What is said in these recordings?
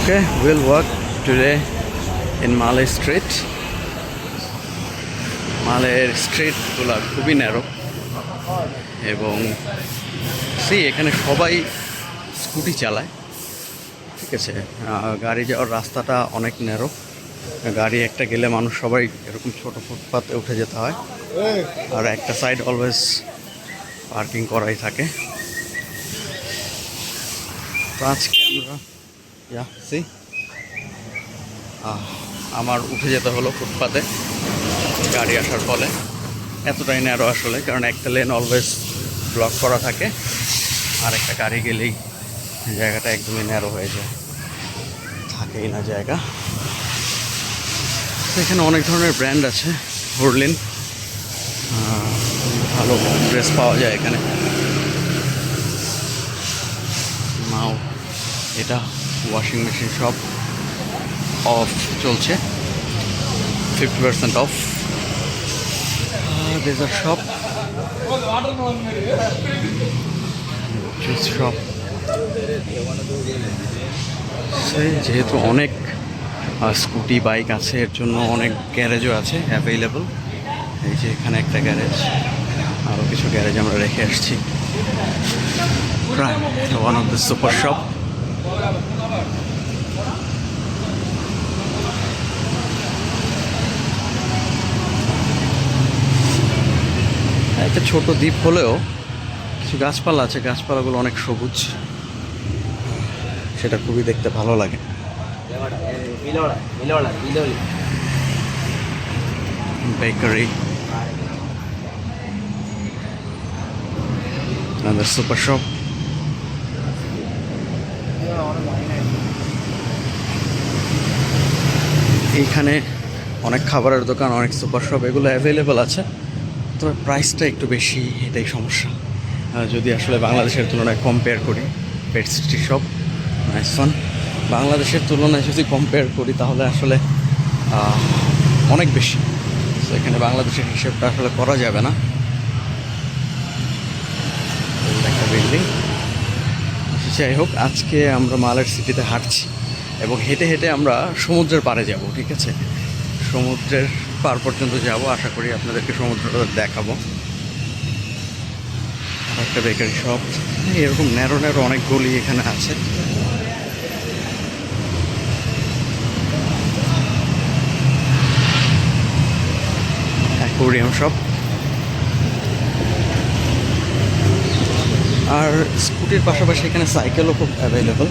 Okay, we'll walk today in Malay Street. মালের স্ট্রিটগুলো খুবই narrow এবং সেই এখানে সবাই স্কুটি চালায়। ঠিক আছে গাড়ি যাওয়ার রাস্তাটা অনেক ন্যারো গাড়ি একটা গেলে মানুষ সবাই এরকম ছোট ফুটপাতে উঠে যেতে হয়। আর একটা সাইড অলওয়েজ পার্কিং করাই থাকে। তো আজকে আমরা ইয়া সি আমার উঠে যেতে হলো ফুটপাতে। গাড়ি আসার ফলে। এতটাই ন্যারো আসলে, কারণ একটা লেন অলওয়েজ ব্লক করা থাকে। আর একটা গাড়ি গেলেই জায়গাটা একদমই ন্যারো হয়ে যায়। থাকেই না জায়গা। এখানে অনেক ধরনের ব্র্যান্ড আছে হোরলিন ভালো ড্রেস পাওয়া যায় এখানে। মাও এটা ওয়াশিং মেশিন সব অফ চলছে fifty percent off dessert shop shop যেহেতু অনেক স্কুটি বাইক আছে, এর জন্য অনেক গ্যারেজও আছে অ্যাভেলেবল এই যে এখানে একটা গ্যারেজ আরও কিছু গ্যারেজ আমরা রেখে আসছি। Prime one of the super shop একটা ছোট দ্বীপ হলেও কিছু গাছপালা আছে গাছপালাগুলো অনেক সবুজ। সেটা খুবই দেখতে ভালো লাগে। Milora, Milora. bakery এইখানে অনেক খাবারের দোকান, অনেক সুপার শপ, এগুলো অ্যাভেলেবেল আছে। তবে প্রাইসটা একটু বেশি, এটাই সমস্যা। যদি আসলে বাংলাদেশের তুলনায় কম্পেয়ার করি pet city shop nice fun বাংলাদেশের তুলনায় যদি কম্পেয়ার করি, তাহলে আসলে অনেক বেশি। তো এখানে বাংলাদেশের হিসেবটা আসলে করা যাবে না। একটা বিল্ডিং যাই হোক, আজকে আমরা মালের সিটিতে হাঁটছি। এবং হেঁটে হেঁটে আমরা সমুদ্রের পাড়ে যাব, ঠিক আছে? সমুদ্রের পার পর্যন্ত যাব, আশা করি আপনাদেরকে সমুদ্রটা দেখাবো। একটা বেকারি শপ। এরকম ন্যারো ন্যারো অনেক গলি এখানে আছে। Aquarium shop. আর স্কুটির পাশাপাশি এখানে সাইকেলও খুব অ্যাভেলেবল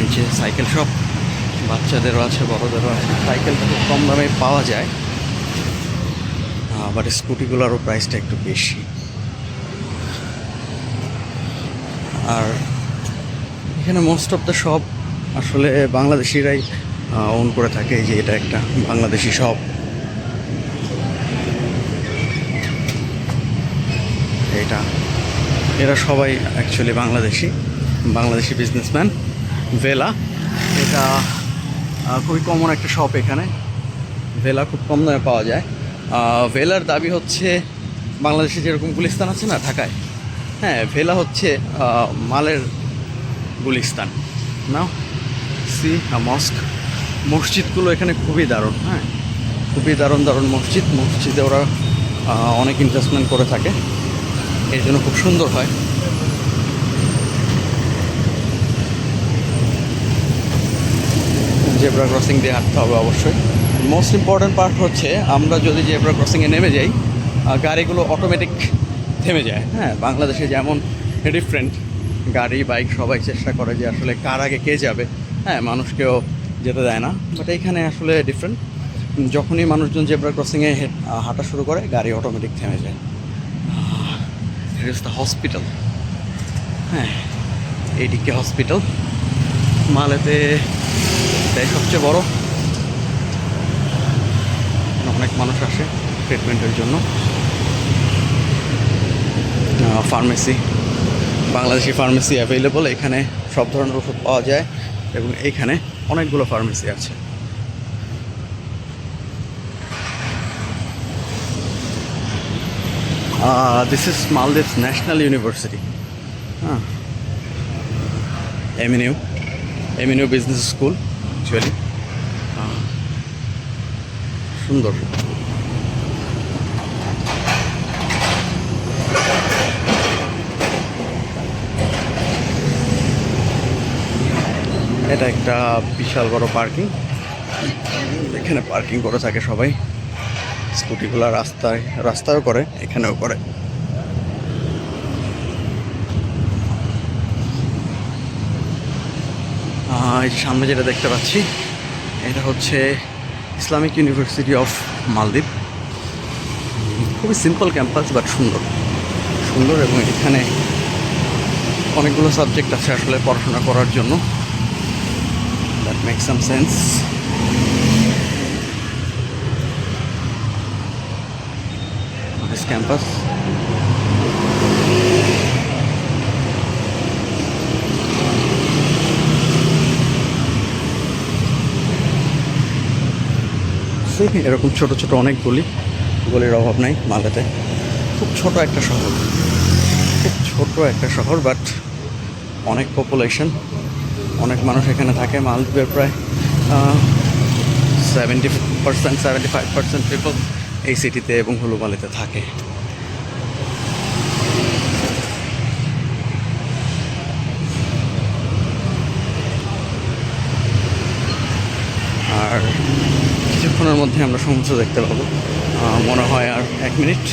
এই যে সাইকেল শপ, বাচ্চাদেরও আছে, বড়োদেরও আছে। সাইকেল খুব কম দামে পাওয়া যায়। বাট স্কুটিগুলোরও প্রাইসটা একটু বেশি। আর এখানে মোস্ট অফ দ্য শপ আসলে বাংলাদেশিরাই ওন করে থাকে। যে এটা একটা বাংলাদেশি শপ এটা। এরা সবাই অ্যাকচুয়ালি বাংলাদেশি বাংলাদেশি বিজনেসম্যান ভেলা এটা খুবই কমন একটা শপ এখানে। ভেলা খুব কম দামে পাওয়া যায়। ভেলার দাবি হচ্ছে বাংলাদেশে যেরকম গুলিস্তান আছে না ঢাকায়? হ্যাঁ ভেলা হচ্ছে মালের গুলিস্তান। নাও সি মস্ক মসজিদগুলো এখানে খুবই দারুণ হ্যাঁ। খুবই দারুণ দারুণ মসজিদ। মসজিদে ওরা অনেক ইনভেস্টমেন্ট করে থাকে। এর জন্য খুব সুন্দর হয়। জেব্রা ক্রসিং দিয়ে হাঁটতে হবে অবশ্যই। মোস্ট ইম্পর্ট্যান্ট পার্ট হচ্ছে, আমরা যদি জেব্রা ক্রসিংয়ে নেমে যাই গাড়িগুলো অটোমেটিক থেমে যায়। হ্যাঁ বাংলাদেশে যেমন ডিফারেন্ট গাড়ি বাইক সবাই চেষ্টা করে যে আসলে কার আগে কে যাবে। হ্যাঁ মানুষকেও যেতে দেয় না। বাট এইখানে আসলে ডিফারেন্ট যখনই মানুষজন জেব্রা ক্রসিংয়ে হাঁটা শুরু করে, গাড়ি অটোমেটিক থেমে যায়। ইট দ্য হসপিটাল হ্যাঁ এইদিকে হসপিটাল মালেতে এটাই সবচেয়ে বড়। এখানে অনেক মানুষ আসে ট্রিটমেন্টের জন্য। ফার্মেসি বাংলাদেশি ফার্মেসি অ্যাভেলেবল এখানে সব ধরনের ওষুধ পাওয়া যায় এবং এইখানে অনেকগুলো ফার্মেসি আছে। This is Maldives national university হ্যাঁ। এমএনইউ এমিনিও বিজনেস স্কুল অ্যাকচুয়ালি সুন্দর। এটা একটা বিশাল বড় পার্কিং। এখানে পার্কিং করে থাকে সবাই। স্কুটিগুলো রাস্তায়, রাস্তায়ও করে, এখানেও করে। এই সামনে যেটা দেখতে পাচ্ছি, এটা হচ্ছে ইসলামিক ইউনিভার্সিটি অফ মালদ্বীপ খুবই সিম্পল ক্যাম্পাস বাট সুন্দর। সুন্দর এবং এখানে অনেকগুলো সাবজেক্ট আছে আসলে পড়াশোনা করার জন্য। That make some sense campus See, এরকম ছোট ছোট অনেক গলি। গলির অভাব নাই মালদাতে। খুব ছোট একটা শহর। খুব ছোট একটা শহর বাট অনেক পপুলেশন অনেক মানুষ এখানে থাকে মালদ্বীপের প্রায় seventy percent seventy five percent people এই সিটিতে এবং হুলুমালিতে থাকে। আর কিছুক্ষণের মধ্যে আমরা সমুদ্র দেখতে পাবো। মনে হয় আর এক মিনিট।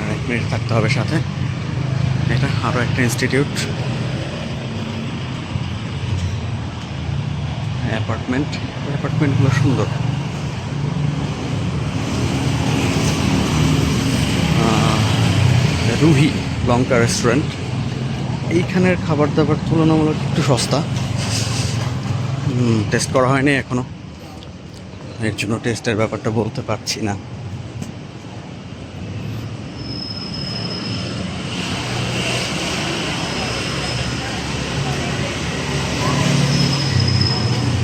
আর এক মিনিট থাকতে হবে সাথে। এটা আরও একটা ইনস্টিটিউট। অ্যাপার্টমেন্ট। অ্যাপার্টমেন্টগুলো সুন্দর। রুহি লঙ্কা রেস্টুরেন্ট। এইখানের খাবার দাবার তুলনামূলক একটু সস্তা। টেস্ট করা হয়নি এখনও। এর জন্য টেস্টের ব্যাপারটা বলতে পারছি না।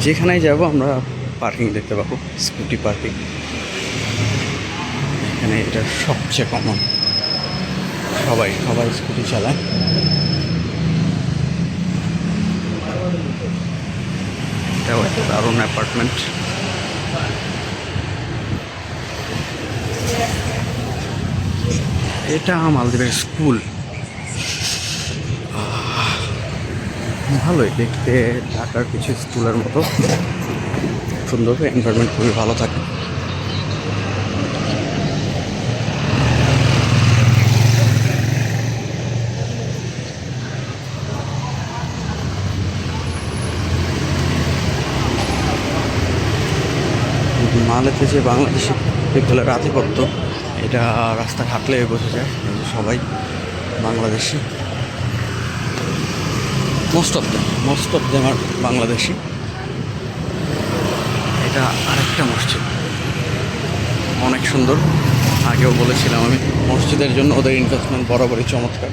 যেখানেই যাব আমরা পার্কিং দেখতে পাবো স্কুটি পার্কিং এখানে এটা সবচেয়ে কমন সবাই সবাই স্কুটি চালায়। এটাও একটা দারুণ অ্যাপার্টমেন্ট এটা মালদ্বীপের স্কুল। ভালোই দেখতে, ঢাকার কিছু স্কুলের মতো। সুন্দর এনভায়রনমেন্ট খুবই ভালো থাকে। মালেতে যে বাংলাদেশি বিদ্যালয়ের আধিপত্য এটা রাস্তা হাঁটলে বোঝা যায় সবাই Bangladeshi. Most of them most of them আর বাংলাদেশি। এটা আরেকটা মসজিদ। অনেক সুন্দর। আগেও বলেছিলাম আমি, মসজিদের জন্য ওদের ইনভেস্টমেন্ট বরাবরই চমৎকার।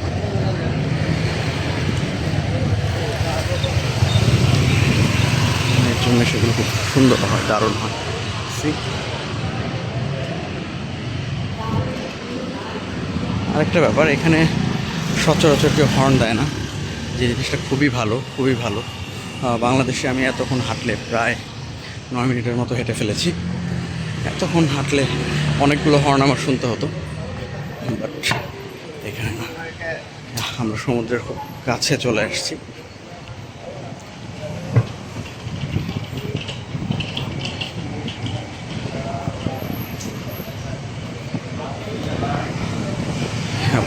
এর জন্য সেগুলো খুব সুন্দর হয়, দারুণ হয়। আরেকটা ব্যাপার, এখানে সচরাচর কেউ হর্ন দেয় না। যে জিনিসটা খুবই ভালো খুবই ভালো। বাংলাদেশে আমি এতক্ষণ হাঁটলে প্রায় নয় মিনিটের মতো হেঁটে ফেলেছি। এতক্ষণ হাঁটলে অনেকগুলো হর্ন আমার শুনতে হতো। বাট এখানে না, আমরা সমুদ্রের খুব কাছে চলে আসছি।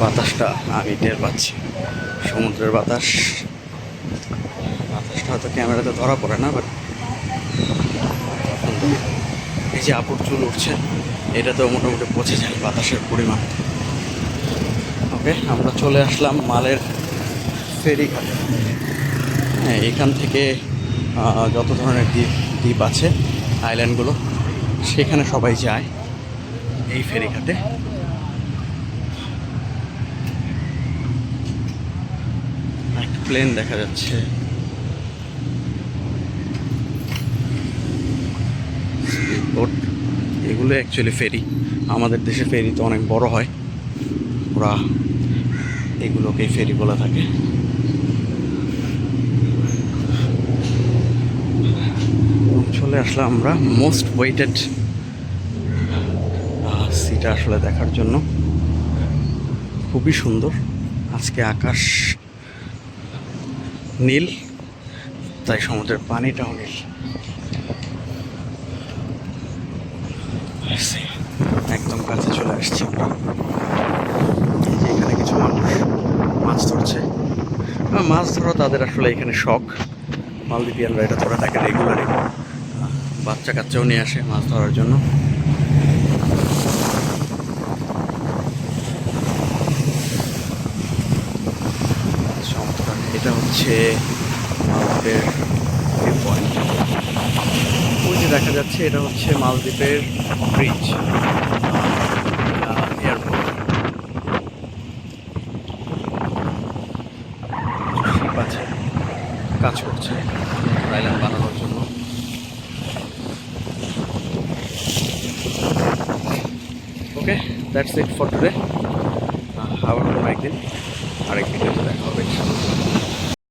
বাতাসটা আমি টের পাচ্ছি। সমুদ্রের বাতাস। বাতাসটা হয়তো ক্যামেরাতে ধরা পড়ে না বাট এই যে আপুর চুল উঠছে, এটাতেও মোটামুটি পচে যায় বাতাসের পরিমাণ। ওকে, আমরা চলে আসলাম মালের ফেরিঘাটে হ্যাঁ এখান থেকে যত ধরনের দ্বীপ দ্বীপ আছে আইল্যান্ডগুলো সেখানে সবাই যায় এই ফেরিঘাটে প্লেন দেখা যাচ্ছে। এগুলো অ্যাকচুয়ালি ফেরি আমাদের দেশে ফেরি তো অনেক বড় হয়। ওরা এগুলোকেই ফেরি বলে থাকে। চলে আসলাম আমরা মোস্ট ওয়েটেড সিটা আসলে দেখার জন্য। খুবই সুন্দর। আজকে আকাশ নীল, তাই সমুদ্রের পানিটাও নীল। একদম কাছে চলে আসছি আমরা। এখানে কিছু মানুষ মাছ ধরছে। মাছ ধরা তাদের আসলে এখানে শখ। মালদ্বীপিয়ানরা এটা ধরে থাকে রেগুলারই। বাচ্চা কাচ্চাও নিয়ে আসে মাছ ধরার জন্য চমৎকার এটা হচ্ছে মালদ্বীপের ভিউ পয়েন্ট ওই যে দেখা যাচ্ছে, এটা হচ্ছে মালদ্বীপের ব্রিজ এয়ারপোর্ট আছে, কাজ করছে আইল্যান্ড বানানোর জন্য। Okay that's it for today আবার কোনো একদিন আরেক ভিডিওতে দেখা হবে।